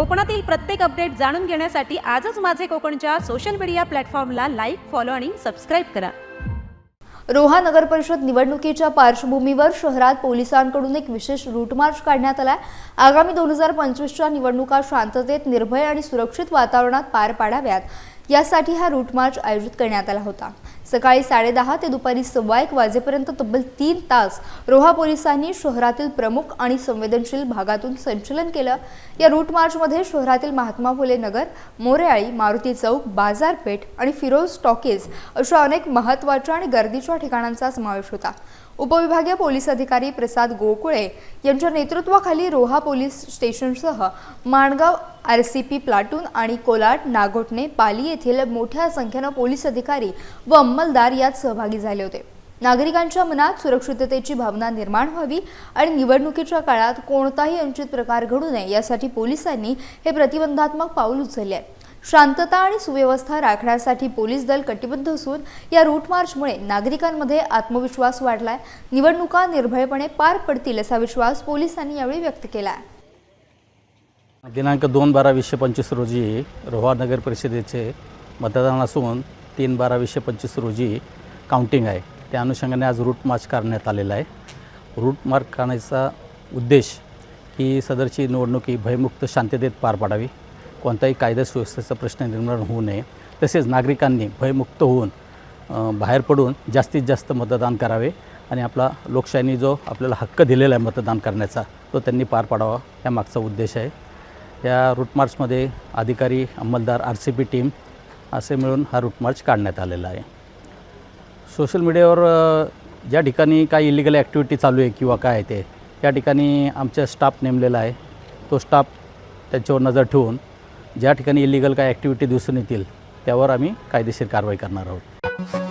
कोकणातील प्रत्येक अपडेट जाणून घेण्यासाठी आजच माझे कोकणच्या सोशल मीडिया प्लॅटफॉर्मला लाईक फॉलो आणि सबस्क्राईब करा. रोहा नगर परिषद निवडणुकीच्या पार्श्वभूमीवर शहरात पोलिसांकडून एक विशेष रूट मार्च काढण्यात आलाय. आगामी दोन हजार पंचवीसच्या निवडणुका शांततेत निर्भय आणि सुरक्षित वातावरणात पार पाडाव्यात. यासाठी हा रूट मार्च आयोजित करण्यात आला होता. सकाळी साडेदहा ते दुपारी सव्वा एक वाजेपर्यंत तब्बल तीन तास रोहा पोलिसांनी शहरातील प्रमुख आणि संवेदनशील भागातून संचलन केलं. या रूट मार्चमध्ये शहरातील महात्मा फुले नगर मोरेआळी मारुती चौक बाजारपेठ आणि फिरोज टॉकीज अशा अनेक महत्त्वाच्या आणि गर्दीच्या ठिकाणांचा समावेश होता. उपविभागीय पोलीस अधिकारी प्रसाद गोकुळे यांच्या नेतृत्वाखाली Roha police स्टेशनसह Mangaon R C P platoon आणि कोलाट नागोटणे पाली येथील मोठ्या संख्येनं पोलीस अधिकारी व अंमलदार यात सहभागी झाले होते. नागरिकांच्या मनात सुरक्षिततेची भावना निर्माण व्हावी आणि निवडणुकीच्या काळात कोणताही अनुचित प्रकार घडू नये यासाठी पोलिसांनी हे प्रतिबंधात्मक पाऊल उचलले आहे. शांतता आणि सुव्यवस्था राखण्यासाठी पोलीस दल कटिबद्ध असून या रूट मार्चमुळे नागरिकांमध्ये आत्मविश्वास वाढलाय. निवडणुका निर्भयपणे पार पडतील असा विश्वास पोलिसांनी यावेळी व्यक्त केला आहे. दिनांक दोन बारा वीसशे पंचवीस रोजी रोहा नगर परिषदेचे मतदान असून तीन बारा वीसशे पंचवीस रोजी काउंटिंग आहे. त्या अनुषंगाने आज रूट मार्च करण्यात आलेला आहे. रूट मार्च करण्याचा उद्देश की सदरची निवडणूक ही भयमुक्त शांततेत पार पाडावी. कोणताही कायदा सुव्यवस्थेचा प्रश्न निर्माण होऊ नये. तसेच नागरिकांनी भयमुक्त होऊन बाहेर पडून जास्तीत जास्त मतदान करावे आणि आपला लोकशाहीने जो आपल्याला हक्क दिलेला आहे मतदान करण्याचा तो त्यांनी पार पाडावा. या मागचा उद्देश आहे. या रूट मार्चमध्ये अधिकारी अंमलदार आर सी पी टीम असे मिळून हा रूट मार्च काढण्यात आलेला आहे. सोशल मीडियावर ज्या ठिकाणी काही इलिगल ॲक्टिव्हिटी चालू आहे किंवा काय ते त्या ठिकाणी आमचा स्टाफ नेमलेला आहे. तो स्टाफ त्याच्यावर नजर ठेवून ज्या ठिकाणी इलिगल काय ॲक्टिव्हिटी दिसून येतील त्यावर आम्ही कायदेशीर कारवाई करणार आहोत.